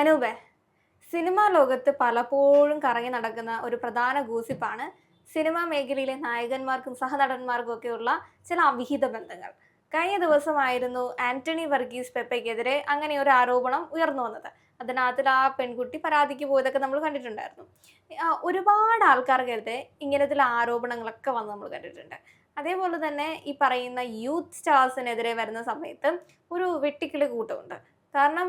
അനൂപേ cinema ലോകത്ത് പലപ്പോഴും കറങ്ങി നടക്കുന്ന ഒരു പ്രധാന ഗൂസിപ്പാണ് സിനിമാ മേഖലയിലെ നായകന്മാർക്കും സഹനടന്മാർക്കും ഒക്കെയുള്ള ചില അവിഹിത ബന്ധങ്ങൾ. കഴിഞ്ഞ ദിവസമായിരുന്നു ആന്റണി വർഗീസ് പെപ്പയ്ക്കെതിരെ അങ്ങനെ ഒരു ആരോപണം ഉയർന്നു വന്നത്. അതിനകത്തിൽ ആ പെൺകുട്ടി പരാതിക്ക് പോയതൊക്കെ നമ്മൾ കണ്ടിട്ടുണ്ടായിരുന്നു. ഒരുപാട് ആൾക്കാർക്കെതിരെ ഇങ്ങനത്തെ ആരോപണങ്ങളൊക്കെ വന്ന് നമ്മൾ കണ്ടിട്ടുണ്ട്. അതേപോലെ തന്നെ ഈ പറയുന്ന യൂത്ത് സ്റ്റാർസിനെതിരെ വരുന്ന സമയത്ത് ഒരു വെട്ടിക്കിളി കൂട്ടമുണ്ട്. കാരണം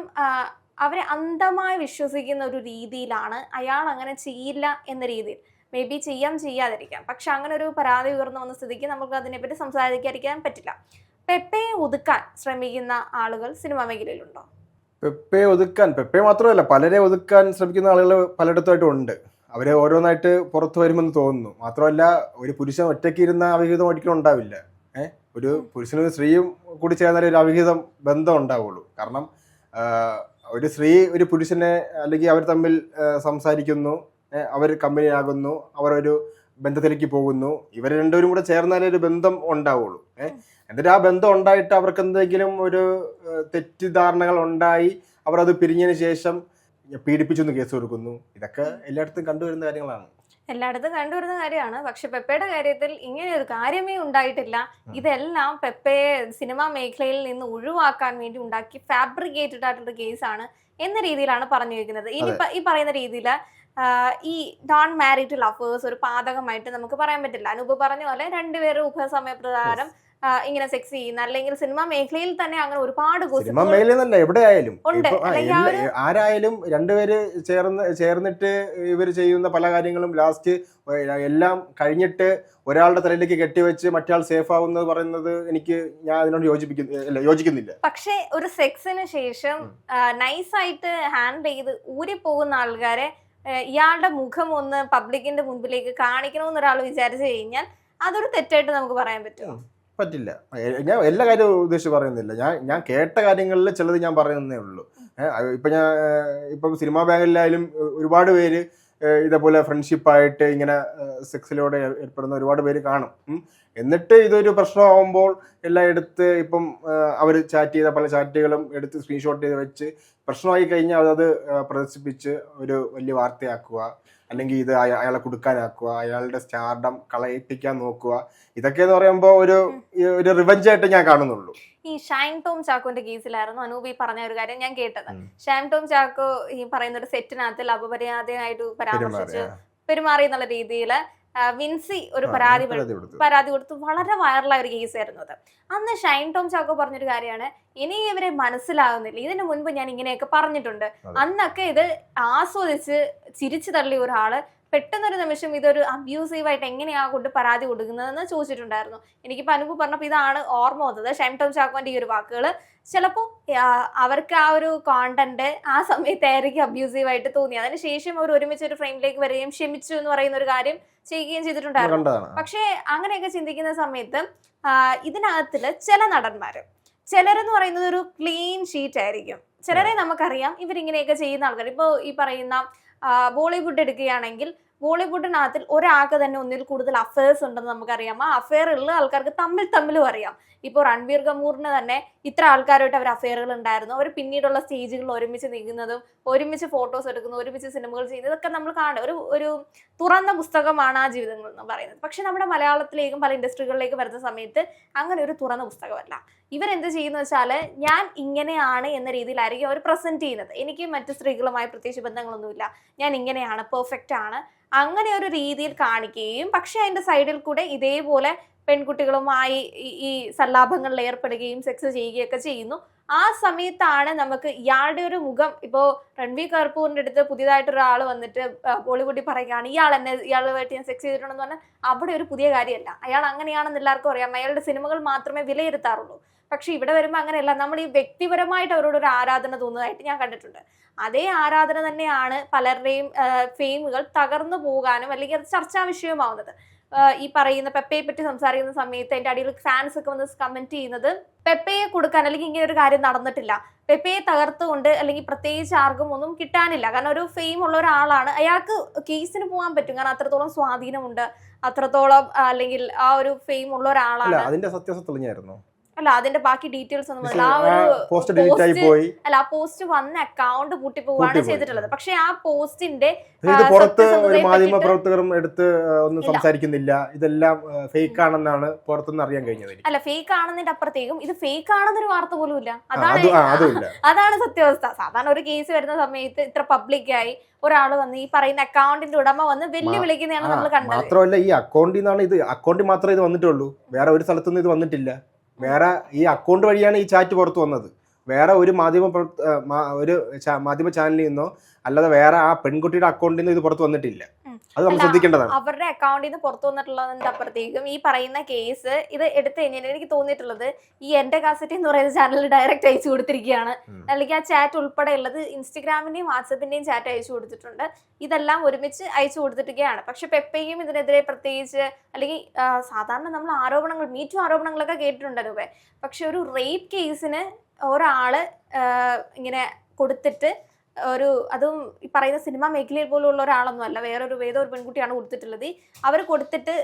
അവരെ അന്ധമായി വിശ്വസിക്കുന്ന ഒരു രീതിയിലാണ് അയാൾ അങ്ങനെ ചെയ്യില്ല എന്ന രീതിയിൽ. മേ ബി ചെയ്യാം ചെയ്യാതിരിക്കാം. പക്ഷെ അങ്ങനെ ഒരു പരാതി ഉയർന്നു വന്ന സ്ഥിതിക്ക് നമുക്ക് അതിനെപ്പറ്റി സംസാരിക്കാതിരിക്കാൻ പറ്റില്ല. പെപ്പയെ ഒതുക്കാൻ ശ്രമിക്കുന്ന ആളുകൾ സിനിമാ മേഖലയിലുണ്ടോ? പെപ്പയെ ഒതുക്കാൻ പെപ്പയെ മാത്രമല്ല പലരെ ഒതുക്കാൻ ശ്രമിക്കുന്ന ആളുകൾ പലയിടത്തായിട്ടും ഉണ്ട്. അവരെ ഓരോന്നായിട്ട് പുറത്തു വരുമെന്ന് തോന്നുന്നു. മാത്രമല്ല ഒരു പുരുഷൻ ഒറ്റയ്ക്ക് ഇരുന്ന അവിഹിതം ഒരിക്കലും ഉണ്ടാവില്ല. ഏഹ് ഒരു പുരുഷനും സ്ത്രീയും കൂടി ചേർന്നാലേ ഒരു അവിഹിതം ബന്ധം ഉണ്ടാവുള്ളൂ. കാരണം ഒരു സ്ത്രീ ഒരു പുരുഷനെ അല്ലെങ്കിൽ അവർ തമ്മിൽ സംസാരിക്കുന്നു അവർ കമ്പനിയാകുന്നു അവർ ഒരു ബന്ധത്തിലേക്ക് പോകുന്നു ഇവർ രണ്ടുപേരും കൂടെ ചേർന്നാലേ ഒരു ബന്ധം ഉണ്ടാവുള്ളൂ ഏഹ് എന്നിട്ട് ആ ബന്ധം ഉണ്ടായിട്ട് അവർക്ക് എന്തെങ്കിലും ഒരു തെറ്റിദ്ധാരണകൾ ഉണ്ടായി അവർ അത് പിരിഞ്ഞതിന് ശേഷം പീഡിപ്പിച്ചൊന്ന് കേസ് കൊടുക്കുന്നു. ഇതൊക്കെ എല്ലായിടത്തും കണ്ടുവരുന്ന കാര്യങ്ങളാണ്. എല്ലായിടത്തും കണ്ടുവരുന്ന കാര്യമാണ്. പക്ഷെ പെപ്പയുടെ കാര്യത്തിൽ ഇങ്ങനെ ഒരു കാര്യമേ ഉണ്ടായിട്ടില്ല. ഇതെല്ലാം പെപ്പയെ സിനിമാ മേഖലയിൽ നിന്ന് ഒഴിവാക്കാൻ വേണ്ടി ഉണ്ടാക്കി ഫാബ്രിക്കേറ്റഡ് ആയിട്ടുള്ള കേസാണ് എന്ന രീതിയിലാണ് പറഞ്ഞു വെക്കുന്നത്. ഇനി ഈ പറയുന്ന രീതിയിൽ ഈ നോൺ മാരിറ്റൽ ലവേഴ്സ് ഒരു പാതകമായിട്ട് നമുക്ക് പറയാൻ പറ്റില്ല. അനൂപ് പറഞ്ഞ പോലെ രണ്ടുപേരും ഉഭയസമയപ്രകാരം ഇങ്ങനെ സെക്സ് ചെയ്യുന്ന അല്ലെങ്കിൽ സിനിമാ മേഖലയിൽ തന്നെ അങ്ങനെ ഒരുപാട് സിനിമ മേഖലയിൽ എല്ലാ- ആരായാലും രണ്ടുപേര് ചേർന്ന് ചേർന്നിട്ട് ഇവർ ചെയ്യുന്ന പല കാര്യങ്ങളും ലാസ്റ്റ് എല്ലാം കഴിഞ്ഞിട്ട് ഒരാളുടെ തലയിലേക്ക് കെട്ടിവെച്ച് മറ്റാൾ സേഫ് ആവുന്നത് പറയുന്നത് എനിക്ക് ഞാൻ അതിനോട് യോജിപ്പിക്കുന്നു യോജിക്കുന്നില്ല. പക്ഷെ ഒരു സെക്സിന് ശേഷം നൈസായിട്ട് ഹാൻഡിൽ ചെയ്ത് ഊരി പോകുന്ന ആൾക്കാരെ ഇയാളുടെ മുഖം ഒന്ന് പബ്ലിക്കിന്റെ മുൻപിലേക്ക് കാണിക്കണമെന്ന് ഒരാൾ വിചാരിച്ചു കഴിഞ്ഞാൽ അതൊരു തെറ്റായിട്ട് നമുക്ക് പറയാൻ പറ്റുമോ പറ്റില്ല. ഞാൻ എല്ലാ കാര്യവും ഉദ്ദേശിച്ച് പറയുന്നില്ല. ഞാൻ ഞാൻ കേട്ട കാര്യങ്ങളിൽ ചിലത് ഞാൻ പറയുന്നേ ഉള്ളൂ. ഇപ്പം ഞാൻ ഇപ്പം സിനിമാ ബാങ്കിലായാലും ഒരുപാട് പേര് ഇതേപോലെ ഫ്രണ്ട്ഷിപ്പായിട്ട് ഇങ്ങനെ സെക്സിലൂടെ ഏർപ്പെടുന്ന ഒരുപാട് പേര് കാണും. എന്നിട്ട് ഇതൊരു പ്രശ്നമാകുമ്പോൾ എല്ലാം എടുത്ത് ഇപ്പം അവർ ചാറ്റ് ചെയ്ത പല ചാറ്റുകളും എടുത്ത് സ്ക്രീൻഷോട്ട് ചെയ്ത് വെച്ച് പ്രശ്നമായി കഴിഞ്ഞാൽ അത് ഏഹ് പ്രദർശിപ്പിച്ച് ഒരു വലിയ വാർത്തയാക്കുക. അല്ലെങ്കിൽ ഇത് അയ- അയാളെ കൊടുക്കാനാക്കുക അയാളുടെ സ്റ്റാർഡം കളയിപ്പിക്കാൻ നോക്കുക ഇതൊക്കെ എന്ന് പറയുമ്പോൾ ഒരു ഒരു റിവഞ്ച് ആയിട്ട് ഞാൻ കാണുന്നുള്ളൂ. ഈ ഷൈൻ ടോം ചാക്കോന്റെ കേസിലായിരുന്നു അനൂപ് ഈ പറഞ്ഞ ഒരു കാര്യം ഞാൻ കേട്ടത്. ഷൈൻ ടോം ചാക്കോ ഈ പറയുന്ന ഒരു സെറ്റിനകത്ത് അപമര്യാദയായിട്ട് പരാമർശിച്ച് പെരുമാറി എന്നുള്ള രീതിയിൽ വിൻസി ഒരു പരാതി പരാതി കൊടുത്തു. വളരെ വൈറലായ ഒരു കേസ് ആയിരുന്നു അത് അന്ന് ഷൈൻ ടോം ചാക്കോ പറഞ്ഞൊരു കാര്യമാണ് ഇനി ഇവരെ മനസ്സിലാകുന്നില്ല ഇതിനു മുൻപ് ഞാൻ ഇങ്ങനെയൊക്കെ പറഞ്ഞിട്ടുണ്ട്. അന്നൊക്കെ ഇത് ആസ്വദിച്ച് ചിരിച്ചു തള്ളിയ ഒരാൾ പെട്ടെന്നൊരു നിമിഷം ഇതൊരു അബ്യൂസീവായിട്ട് എങ്ങനെയാ കൊണ്ട് പരാതി കൊടുക്കുന്നതെന്ന് ചോദിച്ചിട്ടുണ്ടായിരുന്നു. എനിക്കിപ്പോ അനുപ് പറഞ്ഞപ്പോൾ ഇതാണ് ഓർമ്മ വന്നത്. ഷൈം ടോം ചാക്കോന്റെ ഈ ഒരു വാക്കുകൾ ചിലപ്പോൾ അവർക്ക് ആ ഒരു കോണ്ടന്റ് ആ സമയത്തായിരിക്കും അബ്യൂസീവായിട്ട് തോന്നി അതിനുശേഷം അവർ ഒരുമിച്ച് ഒരു ഫ്രെയിമിലേക്ക് വരികയും ക്ഷമിച്ചു എന്ന് പറയുന്ന ഒരു കാര്യം ചെയ്യുകയും ചെയ്തിട്ടുണ്ടായിരുന്നു. പക്ഷേ അങ്ങനെയൊക്കെ ചിന്തിക്കുന്ന സമയത്ത് ഇതിനകത്തിൽ ചില നടന്മാർ ചിലരെന്ന് പറയുന്നത് ഒരു ക്ലീൻ ഷീറ്റ് ആയിരിക്കും. ചിലരെ നമുക്കറിയാം ഇവരിങ്ങനെയൊക്കെ ചെയ്യുന്ന ആൾക്കാർ ഇപ്പോൾ ഈ പറയുന്ന ബോളിവുഡ് എടുക്കുകയാണെങ്കിൽ ബോളിവുഡിനകത്തിൽ ഒരാൾക്ക് തന്നെ ഒന്നിൽ കൂടുതൽ അഫയേഴ്സ് ഉണ്ടെന്ന് നമുക്കറിയാം. ആ അഫയർ ഉള്ള ആൾക്കാർക്ക് തമ്മിൽ തമ്മിലും അറിയാം. ഇപ്പോൾ രൺവീർ കപൂറിന് തന്നെ ഇത്ര ആൾക്കാരുമായിട്ട് അവർ അഫയറുകൾ ഉണ്ടായിരുന്നു. അവർ പിന്നീടുള്ള സ്റ്റേജുകളിൽ ഒരുമിച്ച് നീങ്ങുന്നതും ഒരുമിച്ച് ഫോട്ടോസ് എടുക്കുന്നതും ഒരുമിച്ച് സിനിമകൾ ചെയ്യുന്നതൊക്കെ നമ്മൾ കാണുന്നത് ഒരു ഒരു തുറന്ന പുസ്തകമാണ് ആ ജീവിതങ്ങൾ എന്ന് പറയുന്നത്. പക്ഷെ നമ്മുടെ മലയാളത്തിലേക്കും പല ഇൻഡസ്ട്രികളിലേക്കും വരുന്ന സമയത്ത് അങ്ങനെ ഒരു തുറന്ന പുസ്തകമല്ല. ഇവരെന്ത് ചെയ്യുന്ന വെച്ചാൽ ഞാൻ ഇങ്ങനെയാണ് എന്ന രീതിയിലായിരിക്കും അവർ പ്രസന്റ് ചെയ്യുന്നത്. എനിക്ക് മറ്റു സ്ത്രീകളുമായി പ്രത്യേകിച്ച് ബന്ധങ്ങളൊന്നുമില്ല. ഞാൻ ഇങ്ങനെയാണ് പെർഫെക്റ്റ് ആണ്. അങ്ങനെ ഒരു രീതിയിൽ കാണിക്കുകയും പക്ഷെ അതിന്റെ സൈഡിൽ കൂടെ ഇതേപോലെ പെൺകുട്ടികളുമായി ഈ- സല്ലാപങ്ങളിൽ ഏർപ്പെടുകയും സെക്സ് ചെയ്യുകയൊക്കെ ചെയ്യുന്നു. ആ സമയത്താണ് നമുക്ക് ഇയാളുടെ ഒരു മുഖം. ഇപ്പോൾ രൺവീർ കർപ്പൂറിന്റെ അടുത്ത് പുതിയതായിട്ട് ഒരാൾ വന്നിട്ട് ബോളിവുഡിൽ പറയുകയാണ് ഇയാൾ എന്നെ ഇയാളുമായിട്ട് ഞാൻ സെക്സ് ചെയ്തിട്ടുണ്ടെന്ന് പറഞ്ഞാൽ അവിടെ ഒരു പുതിയ കാര്യമല്ല. അയാൾ അങ്ങനെയാണെന്ന് എല്ലാവർക്കും അറിയാം. അയാളുടെ സിനിമകൾ മാത്രമേ വിലയിരുത്താറുള്ളൂ. പക്ഷെ ഇവിടെ വരുമ്പോൾ അങ്ങനെയല്ല. നമ്മൾ ഈ വ്യക്തിപരമായിട്ട് അവരോട് ഒരു ആരാധന തോന്നുന്നതായിട്ട് ഞാൻ കണ്ടിട്ടുണ്ട്. അതേ ആരാധന തന്നെയാണ് പലരുടെയും ഫെയിമുകൾ തകർന്നു പോകാനും അല്ലെങ്കിൽ അത് ചർച്ചാ വിഷയമാവുന്നത് ഈ പറയുന്ന പെപ്പയെ പറ്റി സംസാരിക്കുന്ന സമയത്ത് എന്റെ അടിയിൽ ഫാൻസ് ഒക്കെ വന്ന് കമന്റ് ചെയ്യുന്നത് പെപ്പയെ കൊടുക്കാൻ അല്ലെങ്കിൽ ഇങ്ങനെ ഒരു കാര്യം നടന്നിട്ടില്ല. പെപ്പയെ തകർത്തുകൊണ്ട് അല്ലെങ്കിൽ പ്രത്യേകിച്ച് ആർക്കും ഒന്നും കിട്ടാനില്ല. കാരണം ഒരു ഫെയിം ഉള്ള ഒരാളാണ്. അയാൾക്ക് കേസിന് പോകാൻ പറ്റും. കാരണം അത്രത്തോളം സ്വാധീനമുണ്ട്. അത്രത്തോളം അല്ലെങ്കിൽ ആ ഒരു ഫെയിം ഉള്ള ഒരാളാണ്. അതിന്റെ സത്യാവസ്ഥ തെളിഞ്ഞായിരുന്നു അല്ല അതിന്റെ ബാക്കി ഡീറ്റെയിൽസ് ഒന്നും. ആ ഒരു പോസ്റ്റ് ഡിലീറ്റ് ആയി പോയി. അല്ല ആ പോസ്റ്റ് വന്ന അക്കൗണ്ട് പൂട്ടി പോവാണ് ചെയ്തിട്ടുള്ളത്. പക്ഷെ ആ പോസ്റ്റിന്റെ ഇത് പുറത്ത് ഒരു മാധ്യമ പ്രവർത്തകരും എടുത്ത് ഒന്നും സംസാരിക്കുന്നില്ല. ഇതെല്ലാം ഫേക്ക് ആണെന്നാണ് പുറത്തുനിന്ന് അറിയാൻ കഴിഞ്ഞത് അല്ല ഫേക്ക് ആണെന്നതിന്റെ അപ്പുറത്തേക്കും ഇത് ഫേക്ക് ആണെന്നൊരു വാർത്ത പോലും ഇല്ല. അതാണ് അതാണ് സത്യാവസ്ഥ. സാധാരണ ഒരു കേസ് വരുന്ന സമയത്ത് ഇത്ര പബ്ലിക്കായി ഒരാൾ വന്ന് ഈ പറയുന്ന അക്കൗണ്ടിന്റെ ഉടമ വന്ന് വെല്ലുവിളിക്കുന്നതാണ് നമ്മൾ കണ്ടത്. മാത്രമല്ല ഈ അക്കൗണ്ടിൽ നിന്നാണ് ഇത് അക്കൗണ്ടിൽ മാത്രമേ ഇത് വന്നിട്ടുള്ളൂ. വേറെ ഒരു സ്ഥലത്തുനിന്ന് ഇത് വന്നിട്ടില്ല. വേറെ ഈ അക്കൗണ്ട് വഴിയാണ് ഈ ചാറ്റ് പുറത്തു വന്നത് വേറെ ഒരു മാധ്യമ ഒരു മാധ്യമ ചാനലിൽ നിന്നോ അല്ലാതെ വേറെ ആ പെൺകുട്ടിയുടെ അക്കൗണ്ടിൽ നിന്നോ ഇത് പുറത്ത് വന്നിട്ടില്ല. അത് നമ്മൾ ശ്രദ്ധിക്കേണ്ടതാണ്. അവരുടെ അക്കൗണ്ടിൽ നിന്ന് പുറത്തു വന്നിട്ടുള്ളതിന്റെ അപ്പുറത്തേക്കും ഈ പറയുന്ന കേസ് ഇത് എടുത്തു കഴിഞ്ഞാൽ എനിക്ക് തോന്നിയിട്ടുള്ളത് ഈ എന്റെ കാസറ്റ് എന്ന് പറയുന്ന ചാനലിൽ ഡയറക്റ്റ് അയച്ചു കൊടുത്തിരിക്കുകയാണ്. അല്ലെങ്കിൽ ആ ചാറ്റ് ഉൾപ്പെടെ ഉള്ളത് ഇൻസ്റ്റഗ്രാമിന്റെയും വാട്സപ്പിന്റെയും ചാറ്റ് അയച്ചു കൊടുത്തിട്ടുണ്ട്. ഇതെല്ലാം ഒരുമിച്ച് അയച്ചു കൊടുത്തിരിക്കുകയാണ്. പക്ഷെ പെപ്പയും ഇതിനെതിരെ പ്രത്യേകിച്ച് അല്ലെങ്കിൽ സാധാരണ നമ്മൾ ആരോപണങ്ങൾ മീറ്റു ആരോപണങ്ങളൊക്കെ കേട്ടിട്ടുണ്ടല്ലോ പക്ഷെ ഒരു റേപ്പ് കേസിന് ഒരാൾ ഇങ്ങനെ കൊടുത്തിട്ട് ഒരു അതും ഈ പറയുന്ന സിനിമ മേഖലയിൽ പോലുള്ള ഒരാളൊന്നും അല്ല. വേറൊരു വേറെ ഒരു പെൺകുട്ടിയാണ് കൊടുത്തിട്ടുള്ളത്. അവർ കൊടുത്തിട്ട്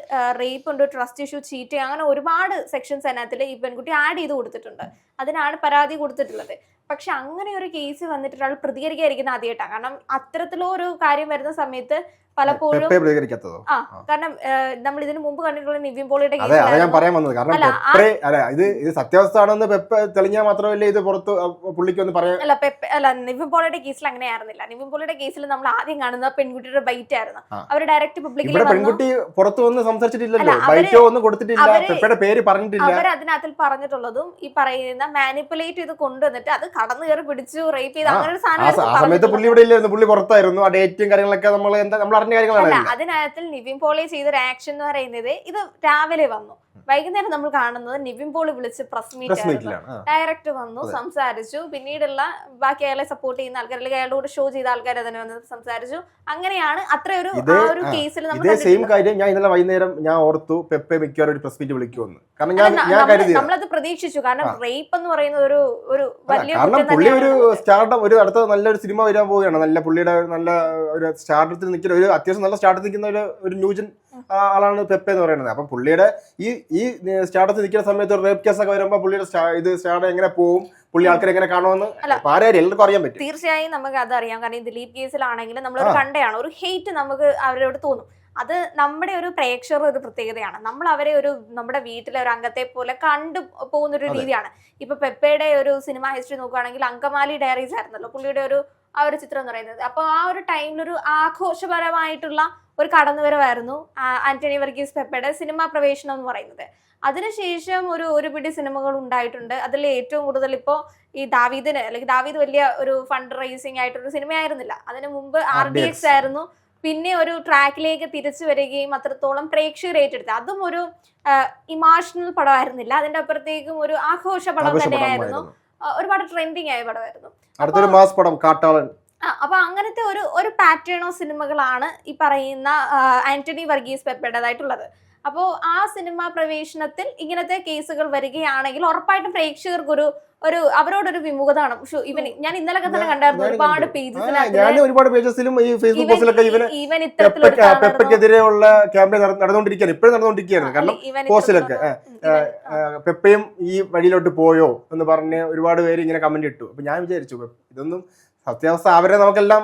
റേപ്പ് ഉണ്ട് ട്രസ്റ്റ് ഇഷ്യൂ ചീറ്റ് അങ്ങനെ ഒരുപാട് സെക്ഷൻസ് അതിനകത്തിൽ ഈ പെൺകുട്ടി ആഡ് ചെയ്ത് കൊടുത്തിട്ടുണ്ട്. അതിനാണ് പരാതി കൊടുത്തിട്ടുള്ളത്. പക്ഷെ അങ്ങനെ ഒരു കേസ് വന്നിട്ട് ഒരാൾ പ്രതികരിക്കാതിരിക്കുന്ന ആദ്യമായിട്ടാണ്. കാരണം അത്തരത്തിലോ ഒരു കാര്യം വരുന്ന സമയത്ത് പലപ്പോഴും ആ കാരണം നമ്മൾ ഇതിനു മുമ്പ് കണ്ടിട്ടുള്ള നിവിൻ പോളിയുടെ അതെ അതെ ഞാൻ പറയാൻ വന്നത്. കാരണം അല്ല, ഇത് ഇത് സത്യാവസ്ഥ ആണെന്ന് പെപ്പെ തെളിഞ്ഞാൽ മാത്രമല്ല ഇത് പുറത്ത് പുള്ളിക്ക് ഒന്ന് പറയാൻ അല്ല പെപ്പ അല്ല നിവിൻ പോളിയുടെ കേസിൽ അങ്ങനെ ആയിരുന്നില്ല. നിവിൻ പോളിയുടെ കേസിൽ നമ്മൾ ആദ്യം കാണുന്ന പെൺകുട്ടിയുടെ ബൈറ്റ് ആയിരുന്നു. അവർ ഡയറക്റ്റ് പബ്ലിക്കിൽ പെൺകുട്ടി പുറത്ത് വന്ന് സംസാരിച്ചിട്ടില്ലല്ലോ? ബൈറ്റോ ഒന്നും കൊടുത്തിട്ടില്ല പെപ്പയുടെ പേര് പറഞ്ഞിട്ടില്ല. അവർ അതിനകത്തിൽ പറഞ്ഞിട്ടുള്ളതും ഈ പറയുന്ന മാനിപ്പുലേറ്റ് ചെയ്ത് കൊണ്ടുവന്നിട്ട് അത് കടന്നു കയറി പിടിച്ചു റേപ്പ് ചെയ്ത് അങ്ങനെ ഒരു സാധനം ആ സമയത്ത് പുള്ളി ഇവിടെ ഇല്ലായിരുന്നു. പുള്ളി പുറത്തായിരുന്നു. ആ ഡേറ്റും കാര്യങ്ങളൊക്കെ നമ്മൾ എന്താ നമ്മൾ അല്ല കാര്യങ്ങളാണ് അതിനകത്തിൽ നിവിൻ പോളി ചെയ്തൊരു ആക്ഷൻ എന്ന് പറയുന്നത് ഇത് രാവിലെ വന്നു. വൈകുന്നേരം നമ്മൾ കാണുന്നത് നിവിൻ പോളി വിളിച്ച് പ്രസ് മീറ്റ് പ്രസ് ആയിരുന്നു. മീറ്റിലാണ് ആ. ഡയറക്റ്റ് വന്നു. സംസാരിച്ചു. പിന്നീടുള്ള ബാക്കി അയാളെ സപ്പോർട്ട് ചെയ്യുന്ന ആൾക്കാർ അല്ലെങ്കിൽ അയാളുടെ കൂടെ ഷോ ചെയ്ത ആൾക്കാർ അതിനെ വന്ന് സംസാരിച്ചു. അങ്ങനെയാണ് അത്രയൊരു ഇതേ- ആ ഒരു ആ, കേസിൽ നമ്മൾ ഇതേ സെയിം കണ്ടിട്ടുള്ളത്. കാര്യം ഞാൻ ഇന്നലെ വൈകുന്നേരം ഞാൻ ഓർത്തു പെപ്പെ മിക്കവാറും ഒരു പ്രസ് മീറ്റ് വിളിക്കുമെന്ന്. കാരണം ഞാൻ അല്ല, ഞാൻ കരുതിയത്. നമ്മളത് പ്രതീക്ഷിച്ചു. കാരണം റേപ്പ് എന്ന് പറയുന്ന ഒരു ഒരു വലിയ കാരണം പുള്ളി ഒരു സ്റ്റാർഡം ഒരു അടുത്ത നല്ലൊരു സിനിമ വരാൻ പോവുകയാണ്. നല്ല പുള്ളിയുടെ നല്ല ഒരു സ്റ്റാർട്ടത്തിൽ നിൽക്കുന്ന ഒരു അത്യാവശ്യം നല്ല സ്റ്റാർട്ടത്തിൽ നിൽക്കുന്ന ഒരു ഒരു ന്യൂജൻ ആളാണ് പെപ്പ എന്ന് പറയുന്നത്. അപ്പം പുള്ളിയുടെ ഈ ഈ സ്റ്റാർട്ടത്തിൽ നിൽക്കുന്ന സമയത്ത് ഒരു റേപ്പ് കേസൊക്കെ ഒക്കെ വരുമ്പോൾ പുള്ളിയുടെ ഇത് സ്റ്റാർട്ട് എങ്ങനെ പോവും? പുള്ളി ആൾക്കാർ എങ്ങനെ കാണുമെന്ന്. എല്ലാവർക്കും അറിയാൻ പറ്റും. തീർച്ചയായും നമുക്ക് അതറിയാം. കാരണം ഈ ദിലീപ് കേസിലാണെങ്കിലും നമ്മൾ. കണ്ടയാണ്. ഒരു ഹെയ്റ്റ് നമുക്ക് അവരോട് തോന്നും. അത് നമ്മുടെ ഒരു പ്രേക്ഷകർ ഒരു പ്രത്യേകതയാണ്. നമ്മൾ അവരെ ഒരു നമ്മുടെ വീട്ടിലെ ഒരു അംഗത്തെ പോലെ കണ്ടു പോകുന്ന ഒരു രീതിയാണ്. ഇപ്പൊ പെപ്പയുടെ ഒരു സിനിമ ഹിസ്റ്ററി നോക്കുകയാണെങ്കിൽ അങ്കമാലി ഡയറീസ് ആയിരുന്നല്ലോ പുള്ളിയുടെ ഒരു ആ ഒരു ചിത്രം എന്ന് പറയുന്നത്. അപ്പൊ ആ ഒരു ടൈമിൽ ഒരു ആഘോഷപരമായിട്ടുള്ള ഒരു കടന്നുവരവായിരുന്നു ആന്റണി വർഗീസ് പെപ്പയുടെ സിനിമാ പ്രവേശനം എന്ന് പറയുന്നത്. അതിനുശേഷം ഒരു ഒരു പിടി സിനിമകൾ ഉണ്ടായിട്ടുണ്ട്. അതിൽ ഏറ്റവും കൂടുതൽ ഇപ്പോൾ ഈ ദാവീദിന് അല്ലെങ്കിൽ ദാവീദ് വലിയ ഒരു ഫണ്ട് റൈസിങ് ആയിട്ടൊരു സിനിമയായിരുന്നില്ല. അതിനു മുമ്പ് ആർ ഡി എക്സ് ആയിരുന്നു പിന്നെ ഒരു ട്രാക്കിലേക്ക് തിരിച്ചു വരികയും അത്രത്തോളം പ്രേക്ഷകർ ഏറ്റെടുത്ത്. അതും ഒരു ഇമോഷണൽ പടമായിരുന്നില്ല. അതിന്റെ അപ്പുറത്തേക്കും ഒരു ആഘോഷ പടം തന്നെയായിരുന്നു. ഒരുപാട് ട്രെൻഡിങ് ആയ പടമായിരുന്നു. അടുത്തൊരു മാസ് പടം കാട്ടാളൻ. അപ്പൊ അങ്ങനത്തെ ഒരു ഒരു പാറ്റേൺ ഓഫ് സിനിമകളാണ് ഈ പറയുന്ന ആന്റണി വർഗീസ് പെപ്പയുടേതായിട്ടുള്ളത്. അപ്പോൾ ആ സിനിമാ പ്രവേശനത്തിൽ ഇങ്ങനത്തെ കേസുകൾ വരികയാണെങ്കിൽ ഉറപ്പായിട്ടും പ്രേക്ഷകർക്ക് ഒരു ഒരു അവരോടൊരു വിമുഖത ആണ് ഇവൻ ഞാൻ ഇന്നലെ തന്നെ കണ്ടായിരുന്നു ഒരുപാട് പേജസിൽ ഒരുപാട് പേജസിലും ഈ ഫേസ്ബുക്ക് പോസ്റ്റിലൊക്കെ ഇവന് ഇവൻ. പെപ്പയ്ക്കെതിരെയുള്ള ക്യാമ്പയിൻ നടന്നുകൊണ്ടിരിക്കുകയാണ് ഇപ്പോഴും നടന്നുകൊണ്ടിരിക്കുകയാണ് കാരണം പോസ്റ്റിലൊക്കെ. പെപ്പയും ഈ വഴിയിലോട്ട് പോയോ എന്ന് പറഞ്ഞ് ഒരുപാട് പേര് ഇങ്ങനെ കമന്റ് ഇട്ടു അപ്പൊ ഞാൻ വിചാരിച്ചു ഇതൊന്നും സത്യാവസ്ഥ അവരെ നമുക്കെല്ലാം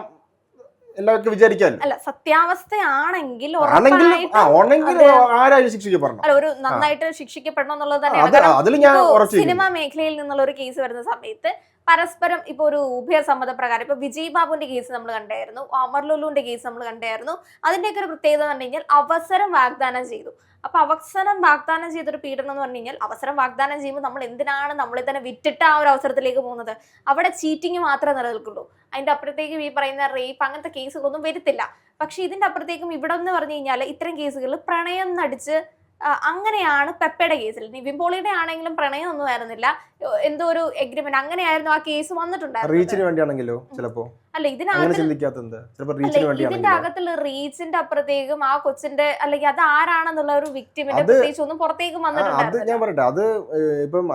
എല്ലാവർക്കും വിചാരിക്കാമല്ലോ അല്ല സത്യാവസ്ഥയാണെങ്കിൽ ആണെങ്കിൽ ഉറപ്പായിട്ടും ആ ഓണെങ്കിൽ അത് ആരായാലും അല്ല ഒരു നന്നായിട്ട് ശിക്ഷിക്കപ്പെടണം എന്നുള്ളത് തന്നെയാണ്. സിനിമാ മേഖലയിൽ നിന്നുള്ള ഒരു കേസ് വരുന്ന സമയത്ത് പരസ്പരം ഇപ്പൊ ഒരു ഉഭയസമ്മത പ്രകാരം ഇപ്പൊ വിജയ് ബാബുവിന്റെ കേസ് നമ്മൾ കണ്ടായിരുന്നു അമർ ലുലുവിന്റെ കേസ് നമ്മൾ കണ്ടായിരുന്നു. അതിന്റെയൊക്കെ ഒരു പ്രത്യേകത എന്ന് പറഞ്ഞു കഴിഞ്ഞാൽ അവസരം വാഗ്ദാനം ചെയ്തു. അപ്പൊ അവസരം വാഗ്ദാനം ചെയ്തൊരു പീഡനം എന്ന് പറഞ്ഞു കഴിഞ്ഞാൽ അവസരം വാഗ്ദാനം ചെയ്യുമ്പോൾ നമ്മൾ എന്തിനാണ് നമ്മളെ തന്നെ വിറ്റിട്ട് ആ ഒരു അവസരത്തിലേക്ക് പോകുന്നത്? അവിടെ ചീറ്റിങ് മാത്രമേ നിലനിൽക്കുള്ളൂ. അതിന്റെ അപ്പുറത്തേക്കും ഈ പറയുന്ന റേപ്പ് അങ്ങനത്തെ കേസുകളൊന്നും വരുത്തില്ല. പക്ഷെ ഇതിന്റെ അപ്പുറത്തേക്കും ഇവിടെ എന്ന് പറഞ്ഞു കഴിഞ്ഞാൽ ഇത്തരം കേസുകളിൽ പ്രണയം നടിച്ച് അങ്ങനെയാണ് പെപ്പയുടെ കേസിൽ. നിവിൻ പോളിയുടെ ആണെങ്കിലും പ്രണയം ഒന്നും ആയിരുന്നില്ല. എന്തോ ഒരു എഗ്രിമെന്റ് അങ്ങനെയായിരുന്നു ആ കേസ് വന്നിട്ടുണ്ടായിരുന്നു റീച്ചിന് വേണ്ടിയാണെങ്കിലോ ചിലപ്പോ? അല്ല ഇതിനകത്ത് ഇതിന്റെ അകത്തുള്ള റീച്ചിന്റെ അപ്പുറത്തേക്കും ആ കൊച്ചിന്റെ അല്ലെങ്കിൽ അത് ആരാണെന്നുള്ള ഒരു വിക്ടിമിന്റെ പ്രത്യേകിച്ച് ഒന്നും പുറത്തേക്ക് വന്നിട്ടുണ്ട് അത് ഞാൻ പറയട്ടെ. അത് ഇപ്പം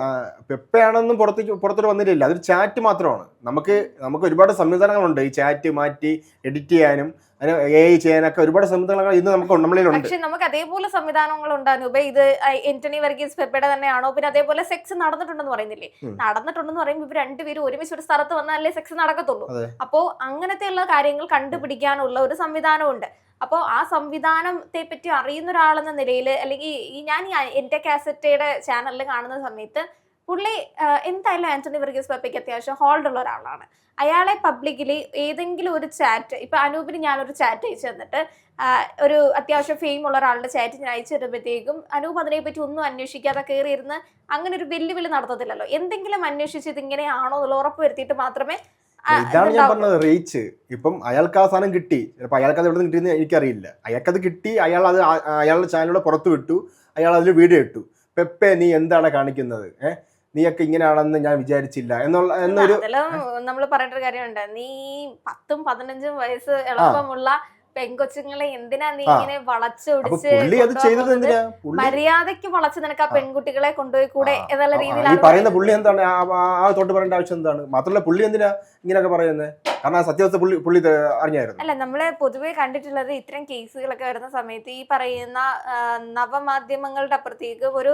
പെപ്പയാണെന്നും പുറത്തേക്ക് പുറത്തോട്ട് വന്നിട്ടില്ല. അതൊരു ചാറ്റ് മാത്രമാണ്. നമുക്ക് നമുക്ക് ഒരുപാട് സംവിധാനങ്ങളുണ്ട്. ഈ ചാറ്റ് മാറ്റി എഡിറ്റ് ചെയ്യാനും എ ഐ ചെയ്യാനൊക്കെ ഒരുപാട് സംവിധാനങ്ങൾ ഇന്ന് നമുക്ക് നമ്മളിലുണ്ട്. പക്ഷെ നമുക്ക് അതേപോലെ സംവിധാനങ്ങൾ ഉണ്ടാകും ഇത് എന്റണി വർഗീസ് പെപ്പയുടെ തന്നെയാണോ? പിന്നെ അതേപോലെ സെക്സ് നടന്നിട്ടുണ്ടെന്ന് പറയുന്നില്ലേ. നടന്നിട്ടുണ്ടെന്ന് പറയുമ്പോൾ ഇവർ രണ്ടുപേരും ഒരുമിച്ച് ഒരു സ്ഥലത്ത് വന്നാലേ സെക്സ് നടക്കത്തുള്ളൂ. അപ്പോ അങ്ങനത്തെയുള്ള കാര്യങ്ങൾ കണ്ടുപിടിക്കാനുള്ള ഒരു സംവിധാനമുണ്ട്. അപ്പോ ആ സംവിധാനത്തെ പറ്റി അറിയുന്ന ഒരാളെന്ന നിലയിൽ അല്ലെങ്കിൽ ഈ ഞാൻ ഈ എന്റെ കാസറ്റയുടെ ചാനലിൽ കാണുന്ന സമയത്ത് പുള്ളി എന്തായാലും ആന്റണി വർഗീസ് പെപ്പയ്ക്ക് അത്യാവശ്യം ഹോൾഡ് ഉള്ള ഒരാളാണ്. അയാളെ പബ്ലിക്കലി ഏതെങ്കിലും ഒരു ചാറ്റ് ഇപ്പൊ അനൂപിന് ഞാനൊരു ചാറ്റ് അയച്ചു തന്നിട്ട് ഒരു അത്യാവശ്യം ഫെയിം ഉള്ള ഒരാളുടെ ചാറ്റ് ഞാൻ അയച്ചു തരുമ്പോഴത്തേക്കും അനൂപ് അതിനെപ്പറ്റി ഒന്നും അന്വേഷിക്കാതെ കയറി ഇരുന്ന് അങ്ങനെ ഒരു വെല്ലുവിളി നടത്തത്തില്ലല്ലോ. എന്തെങ്കിലും അന്വേഷിച്ച് ഇത് ഇങ്ങനെയാണോ എന്നുള്ള ഉറപ്പ് വരുത്തിയിട്ട് മാത്രമേ ഇതാണ് ഞാൻ. പറഞ്ഞത് റീച്ച് ഇപ്പം അയാൾക്ക് ആ സാധനം കിട്ടി. ചിലപ്പോൾ അയാൾക്ക് അത് എവിടെ നിന്ന് കിട്ടിയെന്ന് എനിക്കറിയില്ല. അയാൾക്കത് കിട്ടി അയാൾ അത് അയാളുടെ ചാനലിലൂടെ പുറത്ത് വിട്ടു അയാൾ അതിൽ വീഡിയോ ഇട്ടു. പെപ്പെ നീ എന്താണ് കാണിക്കുന്നത്? ഏഹ് നീയൊക്കെ ഇങ്ങനെയാണെന്ന് ഞാൻ വിചാരിച്ചില്ല എന്നുള്ള എന്നൊരു നമ്മൾ പറയേണ്ട ഒരു കാര്യമുണ്ട്. നീ പത്തും പതിനഞ്ചും വയസ്സ് എളുപ്പമുള്ള പെൺകൊച്ചുങ്ങളെ എന്തിനാ നീ ഇങ്ങനെ വളച്ചൊടിച്ച് മര്യാദയ്ക്ക് വളച്ച് നിനക്ക് ആ പെൺകുട്ടികളെ കൊണ്ടുപോയി കൂടെ എന്നുള്ള രീതിയിലാണ് പറയുന്ന പുള്ളി എന്താണ്? ആ തൊട്ട് പറയേണ്ട ആവശ്യം എന്താണ്? മാത്രമല്ല പുള്ളി എന്തിനാ ഇങ്ങനെയൊക്കെ പറയുന്നത് കാരണം ആ സത്യാവസ്ഥ പുള്ളി പുള്ളി അറിഞ്ഞായിരുന്നു. അല്ല നമ്മൾ പൊതുവേ കണ്ടിട്ടുള്ളത് ഇത്തരം കേസുകളൊക്കെ വരുന്ന സമയത്ത് ഈ പറയുന്ന നവമാധ്യമങ്ങളുടെ അപ്പുറത്തേക്ക് ഒരു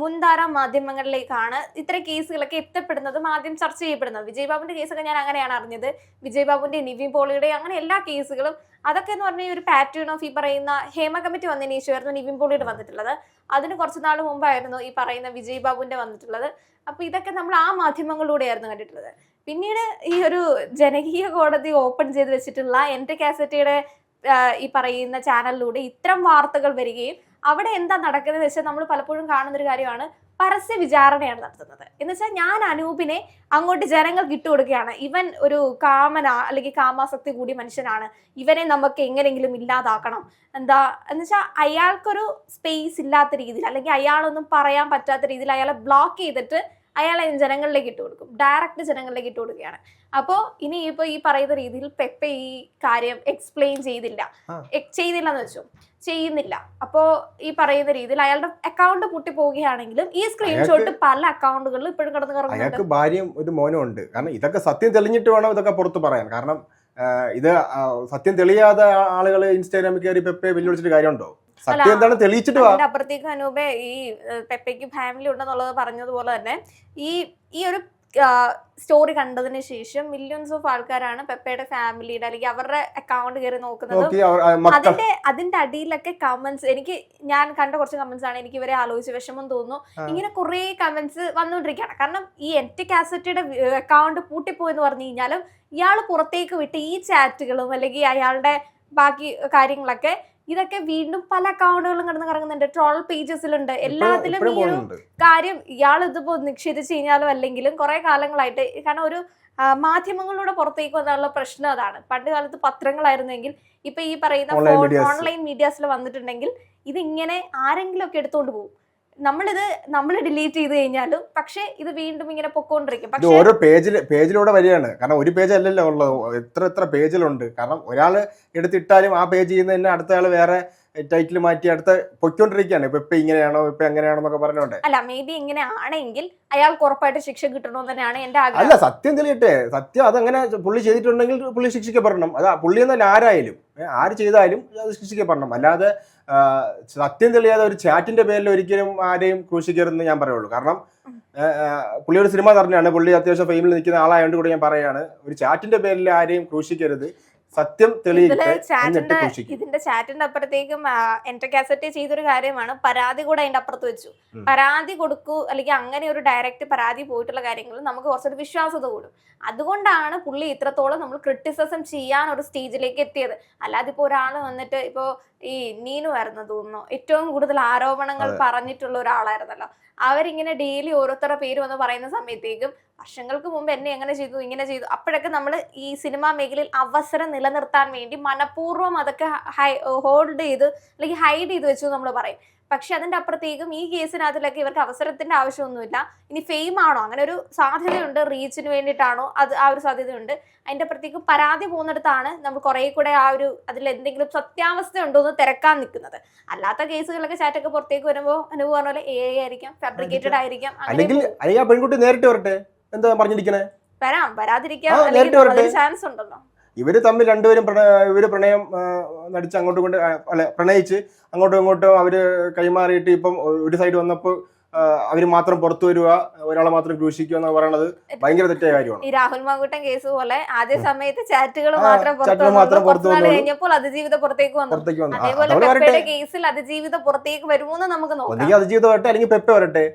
മുൻധാര മാധ്യമങ്ങളിലേക്കാണ് ഇത്തരം കേസുകളൊക്കെ എത്തപ്പെടുന്നതും ആദ്യം ചർച്ച ചെയ്യപ്പെടുന്നത്. വിജയ് ബാബുന്റെ കേസൊക്കെ ഞാൻ അങ്ങനെയാണ് അറിഞ്ഞത്. വിജയ് ബാബുന്റെ നിവിൻ പോളിയുടെ അങ്ങനെ എല്ലാ കേസുകളും അതൊക്കെ എന്ന് പറഞ്ഞാൽ ഒരു പാറ്റേൺ ഓഫ് ഈ പറയുന്ന ഹേമ കമ്മിറ്റി വന്നതിന് ശേഷമായിരുന്നു നിവിൻ പോളിയുടെ വന്നിട്ടുള്ളത്. അതിന് കുറച്ച് നാൾ മുമ്പായിരുന്നു ഈ പറയുന്ന വിജയ് ബാബുവിന്റെ വന്നിട്ടുള്ളത്. അപ്പോൾ ഇതൊക്കെ നമ്മൾ ആ മാധ്യമങ്ങളിലൂടെയായിരുന്നു കണ്ടിട്ടുള്ളത്. പിന്നീട് ഈ ഒരു ജനകീയ കോടതി ഓപ്പൺ ചെയ്ത് വെച്ചിട്ടുള്ള എന്റെ കാസറ്റയുടെ ഈ പറയുന്ന ചാനലിലൂടെ ഇത്തരം വാർത്തകൾ വരികയും അവിടെ എന്താ നടക്കുന്നത് വെച്ചാൽ നമ്മൾ പലപ്പോഴും കാണുന്നൊരു കാര്യമാണ്. പരസ്യ വിചാരണയാണ് നടത്തുന്നത്. എന്ന് വെച്ചാൽ ഞാൻ അനൂപിനെ അങ്ങോട്ട് ജനങ്ങൾക്ക് ഇട്ടുകൊടുക്കുകയാണ് ഇവൻ ഒരു കാമന അല്ലെങ്കിൽ കാമാസക്തി കൂടിയ മനുഷ്യനാണ്. ഇവനെ നമുക്ക് എങ്ങനെയെങ്കിലും ഇല്ലാതാക്കണം. എന്താ എന്ന് വെച്ചാൽ അയാൾക്കൊരു സ്പേസ് ഇല്ലാത്ത രീതിയിൽ അല്ലെങ്കിൽ അയാളൊന്നും പറയാൻ പറ്റാത്ത രീതിയിൽ അയാളെ ബ്ലോക്ക് ചെയ്തിട്ട് അയാളെ ജനങ്ങളിലേക്ക് ഇട്ട് കൊടുക്കും. ഡയറക്റ്റ് ജനങ്ങളിലേക്ക് ഇട്ട് കൊടുക്കുകയാണ്. അപ്പോൾ ഇനി ഇപ്പോൾ ഈ പറയുന്ന രീതിയിൽ പെപ്പ ഈ കാര്യം എക്സ്പ്ലെയിൻ ചെയ്തില്ല. ചെയ്തില്ല എന്ന് വെച്ചു? ചെയ്യുന്നില്ല. അപ്പോൾ ഈ പറയുന്ന രീതിയിൽ അയാളുടെ അക്കൗണ്ട് പൊട്ടി പോവുകയാണെങ്കിലും ഈ സ്ക്രീൻഷോട്ട് പല അക്കൗണ്ടുകളിലും ഇപ്പോഴും കിടന്ന് കറങ്ങുന്നുണ്ട്. അയാൾക്ക് ഭാര്യയും ഒരു മോനും ഉണ്ട്. കാരണം ഇതൊക്കെ സത്യം തെളിഞ്ഞിട്ട് വേണം ഇതൊക്കെ പുറത്ത് പറയാൻ. കാരണം ഇത് സത്യം തെളിയാതെ ആളുകൾ ഇൻസ്റ്റാഗ്രാമിൽ കയറി പെപ്പെ വെല്ലുവിളിച്ചിട്ട് കാര്യമുണ്ടോ? സത്യം എന്താണ് തെളിയിച്ചിട്ട് അപ്പുറത്തേക്ക് അനൂപെ ഈ പെപ്പയ്ക്ക് ഫാമിലി ഉണ്ടെന്നുള്ളത് പറഞ്ഞതുപോലെ തന്നെ ഈ ഈ ഒരു സ്റ്റോറി കണ്ടതിന് ശേഷം മില്യൺസ് ഓഫ് ആൾക്കാരാണ് പെപ്പയുടെ ഫാമിലിയുടെ അല്ലെങ്കിൽ അവരുടെ അക്കൗണ്ട് കയറി നോക്കുന്നതും. അതിന്റെ അതിന്റെ അടിയിലൊക്കെ കമന്റ്സ് എനിക്ക് ഞാൻ കണ്ട കുറച്ച് കമന്റ്സ് ആണ് എനിക്ക് ഇവരെ ആലോചിച്ച് വിഷമം തോന്നുന്നു. ഇങ്ങനെ കുറെ കമന്റ്സ് വന്നുകൊണ്ടിരിക്കുകയാണ്. കാരണം ഈ എന്റി കാസറ്റിയുടെ അക്കൗണ്ട് പൂട്ടിപ്പോയെന്ന് പറഞ്ഞു കഴിഞ്ഞാലും ഇയാൾ പുറത്തേക്ക് വിട്ട് ഈ ചാറ്റുകളും അല്ലെങ്കിൽ അയാളുടെ ബാക്കി കാര്യങ്ങളൊക്കെ ഇതൊക്കെ വീണ്ടും പല അക്കൗണ്ടുകളും കിടന്ന് കറങ്ങുന്നുണ്ട്. ട്രോൾ പേജസിലുണ്ട് എല്ലാത്തിലും ഈ ഒരു കാര്യം ഇയാൾ ഇതിപ്പോ നിക്ഷേപിച്ചു കഴിഞ്ഞാലും അല്ലെങ്കിലും കുറെ കാലങ്ങളായിട്ട് കാരണം ഒരു മാധ്യമങ്ങളിലൂടെ പുറത്തേക്ക് വന്നുള്ള പ്രശ്നം അതാണ്. പണ്ട് കാലത്ത് പത്രങ്ങളായിരുന്നെങ്കിൽ ഇപ്പൊ ഈ പറയുന്ന. ഓൺലൈൻ മീഡിയാസിൽ വന്നിട്ടുണ്ടെങ്കിൽ ഇതിങ്ങനെ ആരെങ്കിലും ഒക്കെ എടുത്തോണ്ട് പോകും. നമ്മളിത് നമ്മൾ ഡിലീറ്റ് ചെയ്ത് കഴിഞ്ഞാലും പക്ഷേ ഇത് വീണ്ടും ഇങ്ങനെ പൊക്കോണ്ടിരിക്കും. ഇത് പക്ഷെ ഓരോ പേജിൽ പേജിലൂടെ വരികയാണ്. കാരണം ഒരു പേജ് അല്ലല്ലോ ഉള്ളത്. എത്ര എത്ര പേജിലുണ്ട്. കാരണം ഒരാൾ എടുത്തിട്ടാലും ആ പേജ് ചെയ്യുന്നതിന് തന്നെ അടുത്ത ആൾ വേറെ ടൈറ്റിൽ മാറ്റി അടുത്ത പൊയ്ക്കൊണ്ടിരിക്കുകയാണ്. ഇപ്പൊ ഇപ്പൊ ഇങ്ങനെയാണോ ഇപ്പൊ എങ്ങനെയാണോ എന്നൊക്കെ പറഞ്ഞോട്ടെ അല്ല മേ ബി ഇങ്ങനെ ആണെങ്കിൽ അയാൾക്ക് ഉറപ്പായിട്ട് ശിക്ഷ കിട്ടണമെന്ന് തന്നെയാണ് എന്റെ ആഗ്രഹം. അല്ല സത്യം തെളിയട്ടെ. സത്യം അതങ്ങനെ പുള്ളി ചെയ്തിട്ടുണ്ടെങ്കിൽ പുള്ളി ശിക്ഷിക്കപ്പെടണം. അത് പുള്ളി എന്നല്ല ആരായാലും ആര് ചെയ്താലും അത് ശിക്ഷിക്കപ്പെടണം. അല്ലാതെ സത്യം തെളിയാതെ ഒരു ചാറ്റിന്റെ പേരിൽ ഒരിക്കലും ആരെയും ക്രൂശിക്കരുതെന്ന് ഞാൻ പറയുള്ളൂ. കാരണം ഏ, ആ, പുള്ളി ഒരു സിനിമ തറഞ്ഞാണ് പുള്ളി അത്യാവശ്യം ഫെയിമിൽ നിൽക്കുന്ന ആളായതുകൊണ്ട് കൂടി ഞാൻ പറയാണ്. ഒരു ചാറ്റിന്റെ പേരിൽ ആരെയും ക്രൂശിക്കരുത്. സത്യം ഇതിന്റെ ചാറ്റിന്റെ അപ്പുറത്തേക്കും എന്റെ കാസറ്റ് ചെയ്തൊരു കാര്യമാണ് പരാതി കൂടെ അതിന്റെ അപ്പുറത്ത് വെച്ചു. പരാതി കൊടുക്കൂ അല്ലെങ്കിൽ അങ്ങനെ ഒരു ഡയറക്റ്റ് പരാതി പോയിട്ടുള്ള കാര്യങ്ങൾ നമുക്ക് കുറച്ചൊരു വിശ്വാസത കൂടും. അതുകൊണ്ടാണ് പുള്ളി ഇത്രത്തോളം നമ്മൾ ക്രിറ്റിസിസം ചെയ്യാൻ ഒരു സ്റ്റേജിലേക്ക് എത്തിയത്. അല്ലാതെ ഇപ്പൊ ഒരാൾ വന്നിട്ട് ഇപ്പോ ഈ നീനു ആയിരുന്നു തോന്നുന്നു. ഏറ്റവും കൂടുതൽ ആരോപണങ്ങൾ. പറഞ്ഞിട്ടുള്ള ഒരാളായിരുന്നല്ലോ. അവരിങ്ങനെ ഡെയിലി ഓരോരുത്തരുടെ പേര് വന്ന് പറയുന്ന സമയത്തേക്കും വർഷങ്ങൾക്ക് മുമ്പ് എന്നെ എങ്ങനെ ചെയ്തു ഇങ്ങനെ ചെയ്തു. അപ്പോഴൊക്കെ നമ്മൾ ഈ സിനിമാ മേഖലയിൽ അവസരം നിലനിർത്താൻ വേണ്ടി മനഃപൂർവം അതൊക്കെ ഹൈ ഹോൾഡ് ചെയ്ത് അല്ലെങ്കിൽ ഹൈഡ് ചെയ്ത് വെച്ചു നമ്മൾ പറയും. പക്ഷെ അതിന്റെ അപ്പുറത്തേക്കും ഈ കേസിനകത്തിലൊക്കെ ഇവർക്ക് അവസരത്തിന്റെ ആവശ്യമൊന്നുമില്ല. ഇനി ഫെയിം ആണോ? അങ്ങനെ ഒരു സാധ്യതയുണ്ട്. റീച്ചിന് വേണ്ടിയിട്ടാണോ? അത് ആ ഒരു സാധ്യതയുണ്ട്. അതിന്റെ അപ്പുറത്തേക്ക് പരാതി പോകുന്നിടത്താണ് നമ്മൾ കുറെ കൂടെ ആ ഒരു അതിൽ എന്തെങ്കിലും സത്യാവസ്ഥ ഉണ്ടോ എന്ന് തിരക്കാൻ നിൽക്കുന്നത്. അല്ലാത്ത കേസുകളൊക്കെ ചാറ്റൊക്കെ പുറത്തേക്ക് വരുമ്പോൾ അനുഭവം പറഞ്ഞ പോലെ എ ആയിരിക്കാം ഫാബ്രിക്കേറ്റഡ് ആയിരിക്കാം അല്ലെങ്കിൽ അല്ലെങ്കിൽ ആ പെൺകുട്ടി നേരിട്ട് വരട്ടെ? എന്താ പറഞ്ഞിരിക്കണേ? വരാം. വരാതിരിക്കാം അല്ലെങ്കിൽ നേരിട്ട് ചാൻസ് ഉണ്ടല്ലോ. ഇവർ തമ്മിൽ രണ്ടുപേരും പ്രണ ഇവർ പ്രണയം നടിച്ച് അങ്ങോട്ടും കൊണ്ട് അല്ല പ്രണയിച്ച് അങ്ങോട്ടും ഇങ്ങോട്ടും അവർ കൈമാറിയിട്ട് ഇപ്പം ഒരു സൈഡ് വന്നപ്പോൾ അവർ മാത്രം പുറത്തു വരിക ഒരാളെ മാത്രം ക്രൂശിക്കുക എന്ന് പറയുന്നത് ഭയങ്കര തെറ്റായ കാര്യമാണ്. ഈ രാഹുൽ മാങ്കൂട്ടൻ കേസ് പോലെ ആദ്യ സമയത്ത് ചാറ്റുകൾ മാത്രം മാത്രം പുറത്തു. കഴിഞ്ഞപ്പോൾ അതിജീവിത പുറത്തേക്ക് വന്നു. പുറത്തേക്ക് വന്നു. അതേപോലെ കേസിൽ അതിജീവിത പുറത്തേക്ക് വരുമോന്ന് നമുക്ക് നോക്കാം. അതിജീവിതം വരട്ടെ അല്ലെങ്കിൽ പെപ്പ വരട്ടെ.